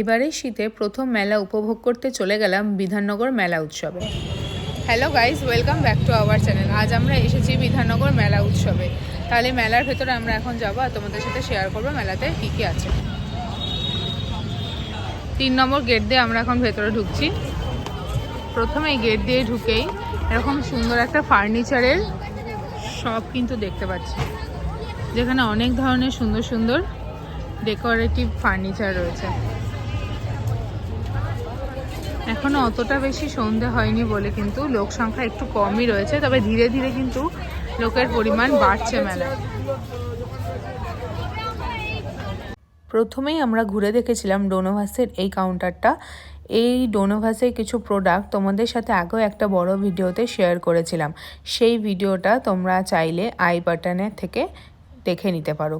এবারে শীতে প্রথম মেলা উপভোগ করতে চলে গেলাম বিধাননগর মেলা উৎসবে। Hello guys welcome back to our channel আজ আমরা এসেছি বিধাননগর মেলা উৎসবে। তাহলে মেলার ভেতরে আমরা এখন যাব আর তোমাদের সাথে শেয়ার করব মেলাতে কী কী আছে। তিন নম্বর গেট দিয়ে আমরা এখন ভেতরে ঢুকছি। প্রথমে এই গেট দিয়ে ঢুকেই এরকম সুন্দর একটা ফার্নিচারের শপ কিন্তু দেখতে পাচ্ছি। যেখানে অনেক ধরনের সুন্দর সুন্দর ডেকোরেটিভ ফার্নিচার রয়েছে। এখনও অতটা বেশি সন্ধে হয়নি বলে কিন্তু লোক সংখ্যা একটু কমই রয়েছে, তবে ধীরে ধীরে কিন্তু লোকের পরিমাণ বাড়ছে মেলায়। প্রথমেই আমরা ঘুরে দেখেছিলাম ডোনোভাসের এই কাউন্টারটা এই ডোনোভাসের কিছু প্রোডাক্ট তোমাদের সাথে আগেও একটা বড় ভিডিওতে শেয়ার করেছিলাম। সেই ভিডিওটা তোমরা চাইলে আই বাটনের থেকে দেখে নিতে পারো।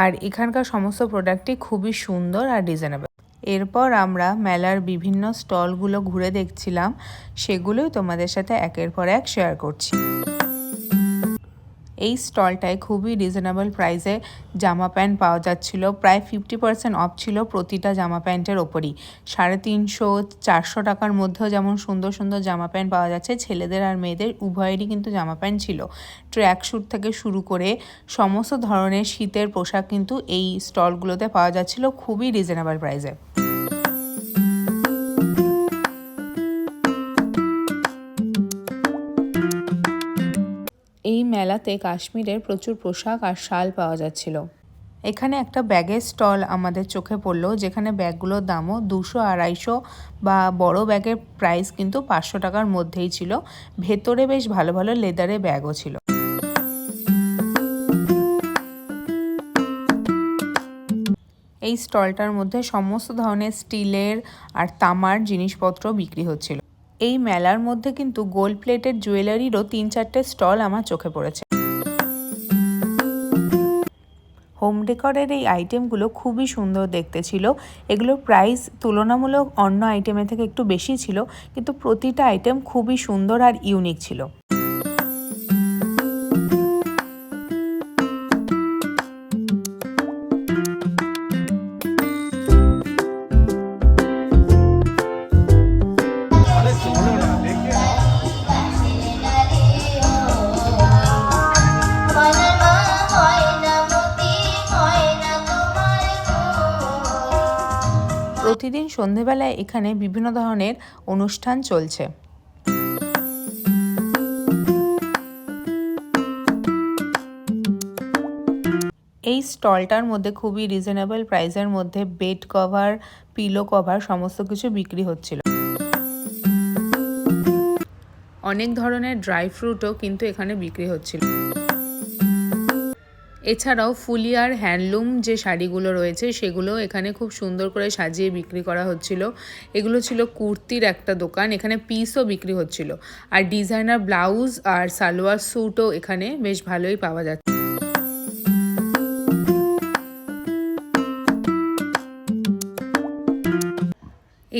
আর এখানকার সমস্ত প্রোডাক্টই খুবই সুন্দর আর রিজনেবল এরপর আমরা মেলার বিভিন্ন স্টলগুলো ঘুরে দেখছিলাম, সেগুলোই তোমাদের সাথে একের পর এক শেয়ার করছি। এই স্টলটায় খুবই রিজনেবল প্রাইসে জামা প্যান্ট পাওয়া যাচ্ছিল। প্রায় ফিফটি পার্সেন্ট অফ ছিল প্রতিটা জামা প্যান্টের ওপরই। সাড়ে তিনশো, চারশো টাকার মধ্যেও যেমন সুন্দর সুন্দর জামা প্যান্ট পাওয়া যাচ্ছে, ছেলেদের আর মেয়েদের উভয়েরই কিন্তু জামা প্যান্ট ছিল। ট্র্যাক স্যুট থেকে শুরু করে সমস্ত ধরনের শীতের পোশাক কিন্তু এই স্টলগুলোতে পাওয়া যাচ্ছিল খুবই রিজনেবল প্রাইসে এই মেলাতে কাশ্মীরের প্রচুর পোশাক আর শাল পাওয়া যাচ্ছিল। এখানে একটা ব্যাগের স্টল আমাদের চোখে পড়ল, যেখানে ব্যাগগুলোর দামও দুশো আড়াইশো বা বড় ব্যাগের প্রাইস কিন্তু পাঁচশো টাকার মধ্যেই ছিল। ভেতরে বেশ ভালো ভালো লেদারের ব্যাগও ছিল। এই স্টলটার মধ্যে সমস্ত ধরনের স্টিলের আর তামার জিনিসপত্র বিক্রি হচ্ছিল। এই মেলার মধ্যে কিন্তু গোল্ড প্লেটেড জুয়েলারিরও তিন চারটে স্টল আমার চোখে পড়েছে। হোম ডেকরের এই আইটেমগুলো খুবই সুন্দর দেখতে ছিল। এগুলোর প্রাইস তুলনামূলক অন্য আইটেমের থেকে একটু বেশি ছিল, কিন্তু প্রতিটা আইটেম খুবই সুন্দর আর ইউনিক ছিল। প্রতিদিন সন্ধেবেলায় এখানে বিভিন্ন ধরনের অনুষ্ঠান চলছে। এই স্টলটার মধ্যে খুবই রিজনেবল প্রাইসের মধ্যে বেড কভার পিলো কভার সমস্ত কিছু বিক্রি হচ্ছিল। অনেক ধরনের ড্রাই ফ্রুটও কিন্তু এখানে বিক্রি হচ্ছিল। এছাড়াও ফুলিয়ার হ্যান্ডলুম যে শাড়িগুলো রয়েছে, সেগুলো এখানে খুব সুন্দর করে সাজিয়ে বিক্রি করা হচ্ছিল। এগুলো ছিল কুর্তির একটা দোকান, এখানে পিসও বিক্রি হচ্ছিল। আর ডিজাইনার ব্লাউজ আর সালোয়ার স্যুটও এখানে বেশ ভালোই পাওয়া যাচ্ছে।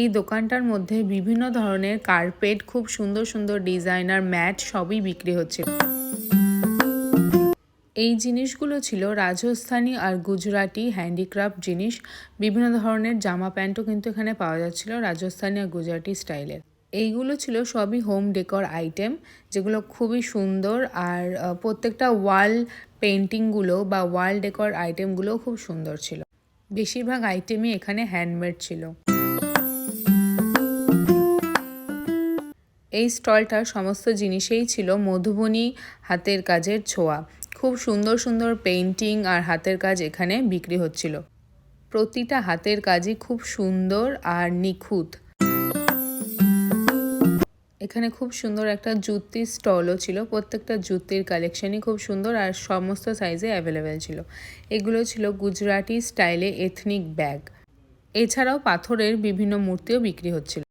এই দোকানটার মধ্যে বিভিন্ন ধরনের কার্পেট খুব সুন্দর সুন্দর ডিজাইনার ম্যাট সবই বিক্রি হচ্ছিল এই জিনিসগুলো ছিল রাজস্থানী আর গুজরাটি হ্যান্ডিক্রাফট জিনিস। বিভিন্ন ধরনের জামা প্যান্টও কিন্তু এখানে পাওয়া যাচ্ছিল রাজস্থানী আর গুজরাটি স্টাইলের। এইগুলো ছিল সবই হোম ডেকর আইটেম, যেগুলো খুবই সুন্দর আর প্রত্যেকটা ওয়াল পেন্টিংগুলো বা ওয়াল ডেকর আইটেমগুলোও খুব সুন্দর ছিল। বেশিরভাগ আইটেমই এখানে হ্যান্ডমেড ছিল। এই স্টলটার সমস্ত জিনিসেই ছিল মধুবনী হাতের কাজের ছোঁয়া। খুব সুন্দর সুন্দর পেইন্টিং আর হাতের কাজ এখানে বিক্রি হচ্ছিল। প্রতিটা হাতের কাজই খুব সুন্দর আর নিখুঁত। এখানে খুব সুন্দর একটা জুতির স্টলও ছিল। প্রত্যেকটা জুতির কালেকশনই খুব সুন্দর আর সমস্ত সাইজে অ্যাভেলেবেল ছিল। এগুলো ছিল গুজরাটি স্টাইলে এথনিক ব্যাগ এছাড়াও পাথরের বিভিন্ন মূর্তিও বিক্রি হচ্ছিল।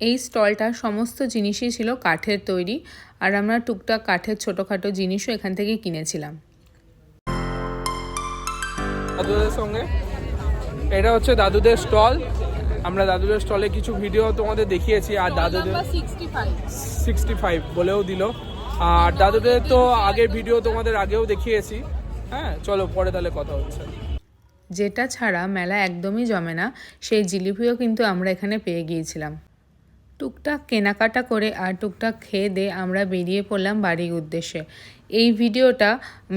এই স্টলটা সমস্ত জিনিসই ছিল কাঠের তৈরি আর আমরা টুকটাক কাঠের ছোটোখাটো জিনিসও এখান থেকে কিনেছিলাম। দাদুদের সঙ্গে। এটা হচ্ছে দাদুদের স্টল। আমরা দাদুদের স্টলে কিছু ভিডিও তোমাদের দেখিয়েছি আর দাদুদের সিক্সটি ফাইভ বলেও দিল। আর দাদুদের তো আগের ভিডিও তোমাদের আগেও দেখিয়েছি। হ্যাঁ চলো পরে তাহলে কথা হচ্ছে। যেটা ছাড়া মেলা একদমই জমে না সেই জিলিপিও কিন্তু আমরা এখানে পেয়ে গিয়েছিলাম। টুকটাক কেনাকাটা করে আর টুকটাক খেয়ে দিয়ে আমরা বেরিয়ে পড়লাম বাড়ির উদ্দেশ্যে। এই ভিডিওটা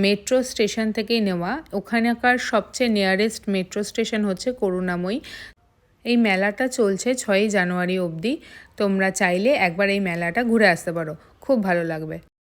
মেট্রো স্টেশন থেকেই নেওয়া। ওখানকার সবচেয়ে নিয়ারেস্ট মেট্রো স্টেশন হচ্ছে করুণাময়ী। এই মেলাটা চলছে ছয়ই জানুয়ারি অবধি। তোমরা চাইলে একবার এই মেলাটা ঘুরে আসতে পারো। খুব ভালো লাগবে।